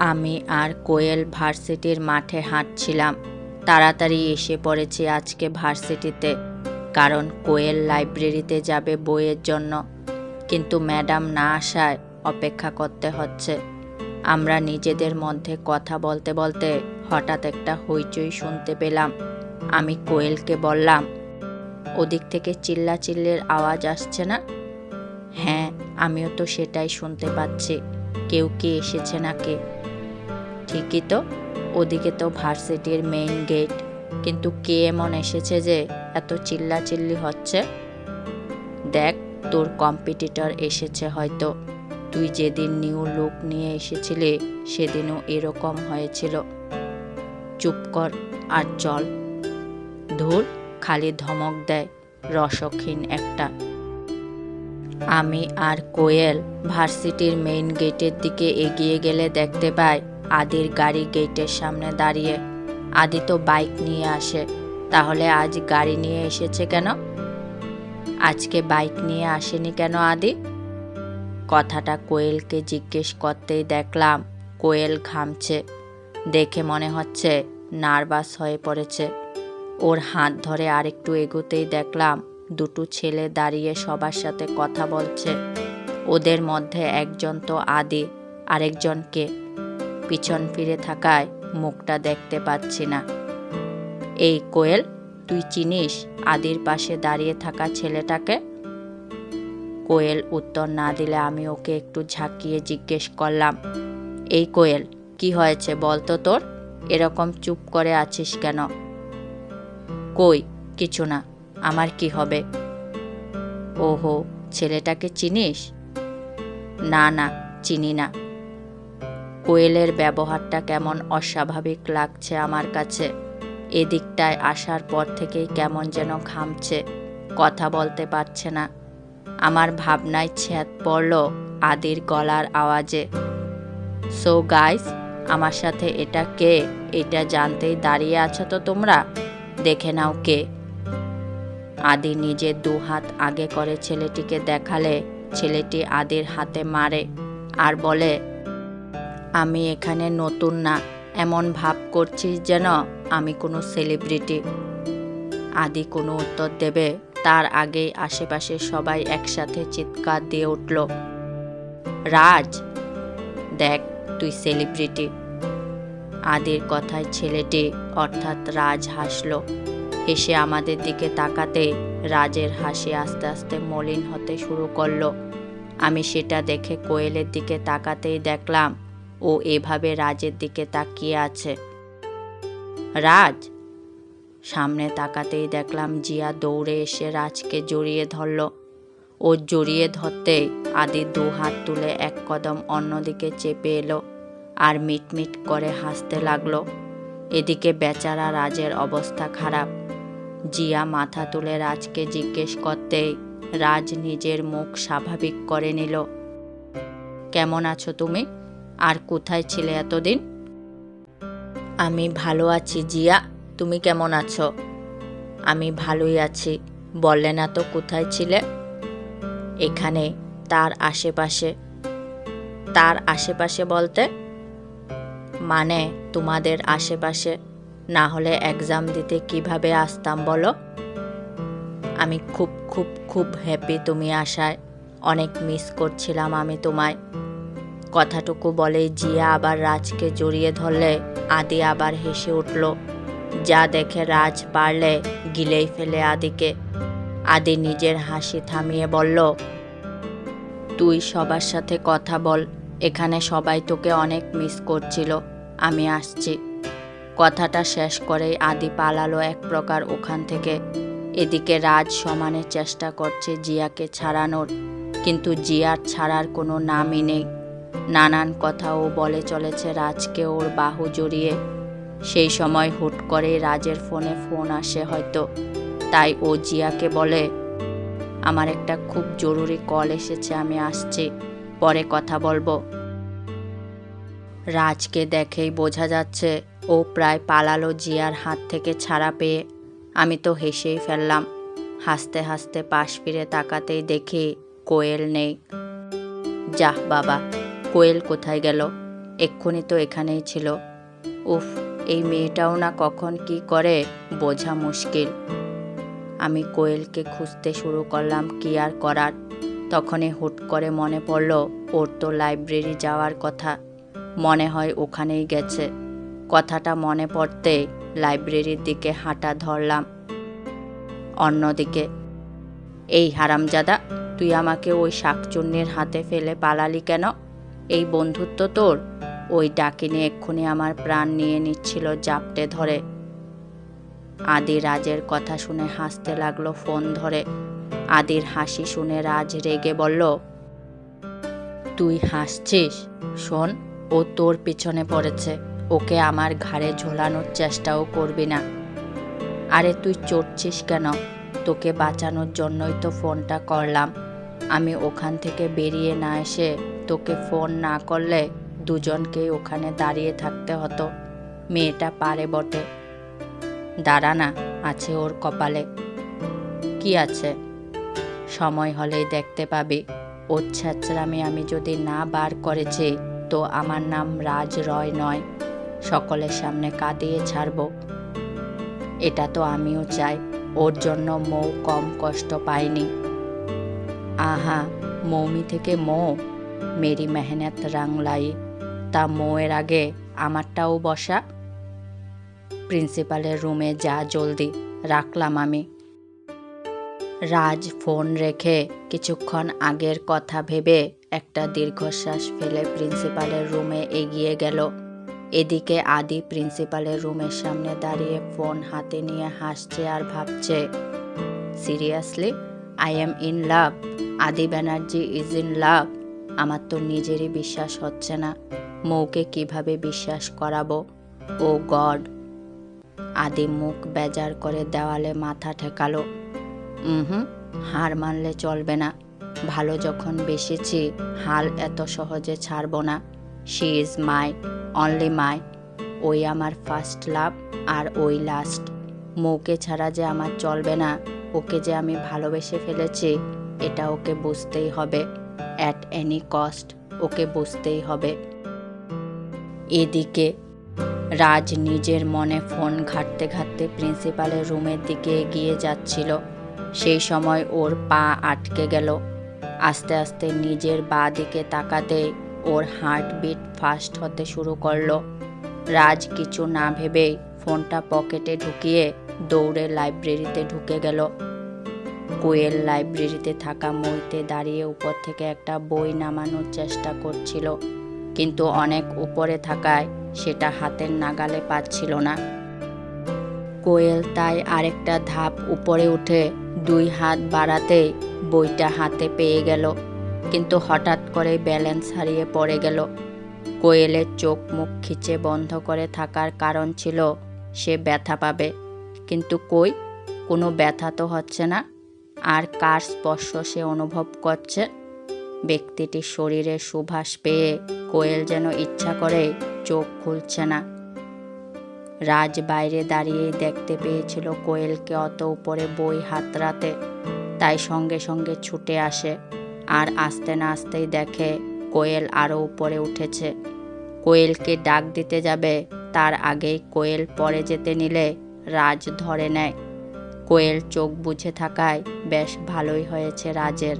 আমি আর কোয়েল ভার্সিটির মাঠে হাঁটছিলাম। তাড়াতাড়ি এসে পড়েছি আজকে ভার্সিটিতে, কারণ কোয়েল লাইব্রেরিতে যাবে বইয়ের জন্য। কিন্তু ম্যাডাম না আসায় অপেক্ষা করতে হচ্ছে। আমরা নিজেদের মধ্যে কথা বলতে বলতে হঠাৎ একটা হইচই শুনতে পেলাম। আমি কোয়েলকে বললাম, ওদিক থেকে চিল্লাচিল্লির আওয়াজ আসছে না? হ্যাঁ আমিও তো সেটাই শুনতে পাচ্ছি। কেউ কি এসেছে নাকি? ঠিকই তো। ওদিকে তো ভার্সিটির মেইন গেট কিন্তু কে এমন এসেছে যে এত চিল্লাচিল্লি হচ্ছে? দেখ, তোর কম্পিটিটর এসেছে হয়তো। তুই যেদিন নিউ লুক নিয়ে এসেছিলি, সেদিনও এরকম হয়েছিল। চুপ কর আর চল। ধুর, খালি ধমক দেয় রসক্ষীন একটা। আমি আর কোয়েল ভার্সিটির মেইন গেটের দিকে এগিয়ে গেলে দেখতে পাই আদির গাড়ি গেটের সামনে দাঁড়িয়ে, আদি তো বাইক নিয়ে আসে, তাহলে আজ গাড়ি নিয়ে এসেছে কেন? আজকে বাইক নিয়ে আসেনি কেন আদি? কথাটা কোয়েলকে জিজ্ঞেস করতেই দেখলাম কোয়েল ঘামছে, দেখে মনে হচ্ছে নার্ভাস হয়ে পড়েছে। ওর হাত ধরে আরেকটু এগোতেই দেখলাম দুটো ছেলে দাঁড়িয়ে সবার সাথে কথা বলছে। ওদের মধ্যে একজন তো আদি আরেকজনকে পিছন ফিরে থাকায় মুখটা দেখতে পাচ্ছি না। এই কোয়েল, তুই চিনিস আদির পাশে দাঁড়িয়ে থাকা ছেলেটাকে? কোয়েল উত্তর না দিলে আমি ওকে একটু ঝাঁকিয়ে জিজ্ঞেস করলাম, এই কোয়েল, কি হয়েছে বলতো তোর? এরকম চুপ করে আছিস কেন? কই, কিছু না, আমার কি হবে? ওহো, ছেলেটাকে চিনিস? না না, চিনি না। কোয়েলের ব্যবহারটা কেমন অস্বাভাবিক লাগছে আমার কাছে। এদিকটায় আসার পর থেকেই কেমন যেন ঘামছে, কথা বলতে পারছে না। আমার ভাবনায় ছ্যাদ পড়ল আদির গলার আওয়াজে। সো গাইস আমার সাথে এটা কে? এটা জানতেই দাঁড়িয়ে আছো তো তোমরা? দেখে নাও কে। আদি নিজের দু হাত আগে করে ছেলেটিকে দেখালে, ছেলেটি আদির হাতে মারে আর বলে আমি এখানে নতুন না। এমন ভাব করছিস যেন আমি কোনো সেলিব্রিটি আদি কোনো উত্তর দেবে। তার আগেই আশেপাশে সবাই একসাথে চিৎকার দিয়ে উঠল। রাজ, দেখ তুই সেলিব্রিটি আদির কথায় ছেলেটি অর্থাৎ রাজ হাসল। হেসে আমাদের দিকে তাকাতে রাজের হাসি আস্তে আস্তে মলিন হতে শুরু করল। আমি সেটা দেখে কোয়েলের দিকে তাকাতেই দেখলাম ও এভাবে রাজের দিকে তাকিয়ে আছে। রাজ, সামনে তাকাতেই দেখলাম জিয়া দৌড়ে এসে রাজকে জড়িয়ে ধরল। ও জড়িয়ে ধরতে আদি দু হাত তুলে এক কদম অন্যদিকে চেপে এলো আর মিটমিট করে হাসতে লাগল। এদিকে বেচারা রাজের অবস্থা খারাপ। জিয়া মাথা তুলে রাজকে জিজ্ঞেস করতেই রাজ নিজের মুখ স্বাভাবিক করে নিল। কেমন আছো তুমি? আর কোথায় ছিলে এতদিন? আমি ভালো আছি, জিয়া। তুমি কেমন আছো? আমি ভালোই আছি। বললে না তো কোথায় ছিলে? এখানে, তার আশেপাশে। তার আশেপাশে বলতে? মানে তোমাদের আশেপাশে? না হলে এক্সাম দিতে কীভাবে আসতাম বলো? আমি খুব খুব খুব হ্যাপি তুমি আসায় অনেক মিস করছিলাম আমি তোমায়। কথাটুকু বলে জিয়া আবার রাজকে জড়িয়ে ধরলে, আদি আবার হেসে উঠল। যা দেখে রাজ পারলে গিলেই ফেলে আদিকে। আদি নিজের হাসি থামিয়ে বলল, তুই সবার সাথে কথা বল, এখানে সবাই তোকে অনেক মিস করছিল, আমি আসছি। কথাটা শেষ করেই আদি পালালো এক প্রকার ওখান থেকে। এদিকে রাজ সমানের চেষ্টা করছে জিয়াকে ছাড়ানোর, কিন্তু জিয়ার ছাড়ার কোনো নামই নেই। নানান কথা ও বলে চলেছে রাজকে ওর বাহু জড়িয়ে। সেই সময় হুট করে রাজের ফোনে ফোন আসে হয়তো। তাই ও জিয়াকে বলে, আমার একটা খুব জরুরি কল এসেছে, আমি আসছি। পরে কথা বলব। রাজকে দেখেই বোঝা যাচ্ছে ও প্রায় পালালো জিয়ার হাত থেকে ছাড়া পেয়ে। আমি তো হেসেই ফেললাম। হাসতে হাসতে পাশ ফিরে তাকাতেই দেখি কোয়েল নেই। যাহ বাবা কোয়েল কোথায় গেল? এক্ষুনি তো এখানেই ছিল। উফ, এই মেয়েটাও না কখন কি করে বোঝা মুশকিল। আমি কোয়েলকে খুঁজতে শুরু করলাম কি আর করার। তখনই হুট করে মনে পড়ল, ওর তো লাইব্রেরি যাওয়ার কথা। মনে হয় ওখানেই গেছে। কথাটা মনে পড়তে লাইব্রেরির দিকে হাঁটা ধরলাম। অন্যদিকে, এই হারামজাদা, তুই আমাকে ওই শাকচুন্নির হাতে ফেলে পালালি কেন? এই বন্ধুত্ব তোর? ওই ডাকিনে এক্ষুনি আমার প্রাণ নিয়ে নিচ্ছিল জাপটে ধরে। আদি রাজের কথা শুনে হাসতে লাগল ফোন ধরে। আদির হাসি শুনে রাজ রেগে বলল, তুই হাসছিস? শোন, ও তোর পিছনে পড়েছে। ওকে আমার ঘাড়ে ঝোলানোর চেষ্টাও করবি না। আরে তুই চড়ছিস কেন? তোকে বাঁচানোর জন্যই তো ফোনটা করলাম। আমি ওখান থেকে বেরিয়ে না এসে তোকে ফোন না করলে দুজনকেই ওখানে দাঁড়িয়ে থাকতে হতো। মেয়েটা পারে বটে। দাঁড়া না, আছে ওর কপালে। কি আছে? সময় হলেই দেখতে পাবি। ওর ছ্যাচরামি আমি যদি না বার করেছি, তো আমার নাম রাজ রয় নয়। সকলের সামনে কাঁদিয়ে ছাড়ব। এটা তো আমিও চাই। ওর জন্য মৌ কম কষ্ট পায়নি আহা, মৌমি থেকে মৌ। মেরি মেহনত রাংলাই তা মৌয়ের আগে আমারটাও বসা। প্রিন্সিপালের রুমে যা জলদি, রাখলাম আমি। রাজ ফোন রেখে কিছুক্ষণ আগের কথা ভেবে একটা দীর্ঘশ্বাস ফেলে প্রিন্সিপালের রুমে এগিয়ে গেল। এদিকে আদি প্রিন্সিপালের রুমের সামনে দাঁড়িয়ে ফোন হাতে নিয়ে হাসছে আর ভাবছে, seriously? I am in love. Adi Banerjee is in love আমার তো নিজেরই বিশ্বাস হচ্ছে না। মৌকে কীভাবে বিশ্বাস করাবো? Oh God. আদি মুখ বেজার করে দেওয়ালে মাথা ঠেকালো। হুম, হার মানলে চলবে না। ভালো যখন বেসেছি, হাল এত সহজে ছাড়ব না। She is my only my ওই আমার ফার্স্ট লাভ আর ওই লাস্ট মৌকে ছাড়া যে আমার চলবে না। ওকে যে আমি ভালোবেসে ফেলেছি এটা ওকে বুঝতেই হবে অ্যাট এনি কস্ট ওকে বুঝতেই হবে। এদিকে রাজ নিজের মনে ফোন ঘাটতে ঘাটতে প্রিন্সিপালের রুমের দিকে এগিয়ে যাচ্ছিল। সেই সময় ওর পা আটকে গেল। আস্তে আস্তে নিজের বা দিকে তাকাতে ওর হার্টবিট ফাস্ট হতে শুরু করল। রাজ কিছু না ভেবেই ফোনটা পকেটে ঢুকিয়ে দৌড়ে লাইব্রেরিতে ঢুকে গেল। কোয়েল লাইব্রেরিতে থাকা মইতে দাঁড়িয়ে উপর থেকে একটা বই নামানোর চেষ্টা করছিল, কিন্তু অনেক উপরে থাকায় সেটা হাতের নাগালে পাচ্ছিল না। কোয়েল তাই আরেকটা ধাপ উপরে উঠে দুই হাত বাড়াতে বইটা হাতে পেয়ে গেল, কিন্তু হঠাৎ করে ব্যালেন্স হারিয়ে পড়ে গেল। কোয়েলের চোখ মুখ খিচে বন্ধ করে থাকার কারণ ছিল, সে ব্যথা পাবে। কিন্তু কই? কোনো ব্যথা তো হচ্ছে না। আর কার স্পর্শ সে অনুভব করছে? ব্যক্তিটির শরীরে সুভাষ পেয়ে কোয়েল যেন ইচ্ছা করে চোখ খুলছে না। রাজ বাইরে দাঁড়িয়েই দেখতে পেয়েছিল কোয়েলকে অত উপরে বই হাতড়াতে। তাই সঙ্গে সঙ্গে ছুটে আসে আর আসতে না আসতেই দেখে কোয়েল আরও উপরে উঠেছে। কোয়েলকে ডাক দিতে যাবে, তার আগেই কোয়েল পরে যেতে নিলে রাজ ধরে নেয়। কোয়েল চোখ বুঝে থাকায় বেশ ভালোই হয়েছে রাজের।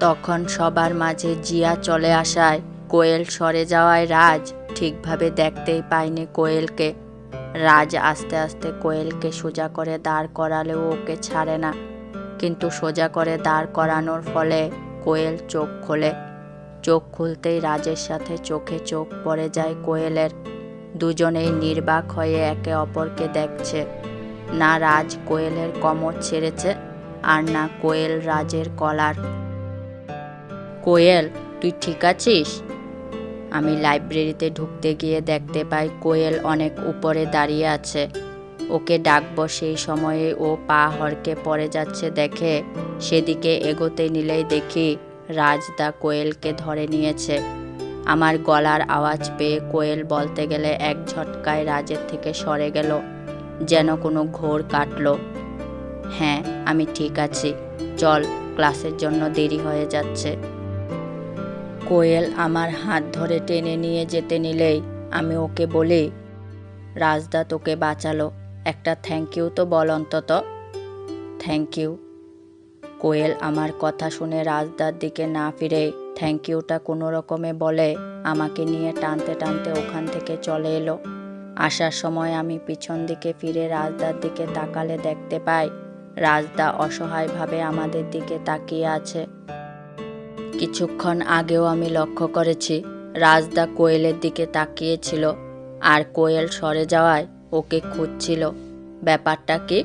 তখন সবার মাঝে জিয়া চলে আসায় কোয়েল সরে যাওয়ায় রাজ ঠিকভাবে দেখতেই পায়নি কোয়েলকে। রাজ আস্তে আস্তে কোয়েলকে সোজা করে দাঁড় করালেও ওকে ছাড়ে না। কিন্তু সোজা করে দাঁড় করানোর ফলে কোয়েল চোখ খোলে। চোখ খুলতেই রাজের সাথে চোখে চোখ পড়ে যায় কোয়েলের। দুজনেই নির্বাক হয়ে একে অপরকে দেখছে। না রাজ কোয়েলের কমর ছেড়েছে আর না কোয়েল রাজের কলার। কোয়েল, তুই ঠিক আছিস? আমি লাইব্রেরিতে ঢুকতে গিয়ে দেখতে পাই কোয়েল অনেক উপরে দাঁড়িয়ে আছে। ওকে ডাকবো সেই সময়ে ও পা হড়কে পড়ে যাচ্ছে দেখে। সেদিকে এগোতে নিলেই দেখি রাজদা কোয়েলকে ধরে নিয়েছে। আমার গলার আওয়াজ পেয়ে কোয়েল বলতে গেলে এক ঝটকায় রাজের থেকে সরে গেল। যেন কোনো ঘোর কাটলো। হ্যাঁ আমি ঠিক আছি। চল, ক্লাসের জন্য দেরি হয়ে যাচ্ছে। কোয়েল আমার হাত ধরে টেনে নিয়ে যেতে নিলেই আমি ওকে বলি, রাজদা তোকে বাঁচালো। একটা থ্যাংক ইউ তো বল অন্তত। থ্যাংক ইউ কোয়েল আমার কথা শুনে রাজদার দিকে না ফিরে থ্যাংক ইউটা কোনো রকমে বলে আমাকে নিয়ে টানতে টানতে ওখান থেকে চলে এলো। আসার সময় আমি পিছন দিকে ফিরে রাজদার দিকে তাকালে দেখতে পাই, রাজদা অসহায়ভাবে আমাদের দিকে তাকিয়ে আছে। কিছুক্ষণ আগেও আমি লক্ষ্য করেছি, রাজদা কোয়েলের দিকে তাকিয়েছিল, আর কোয়েল সরে যাওয়ায় ওকে খুঁজছিল। ব্যাপারটা কি?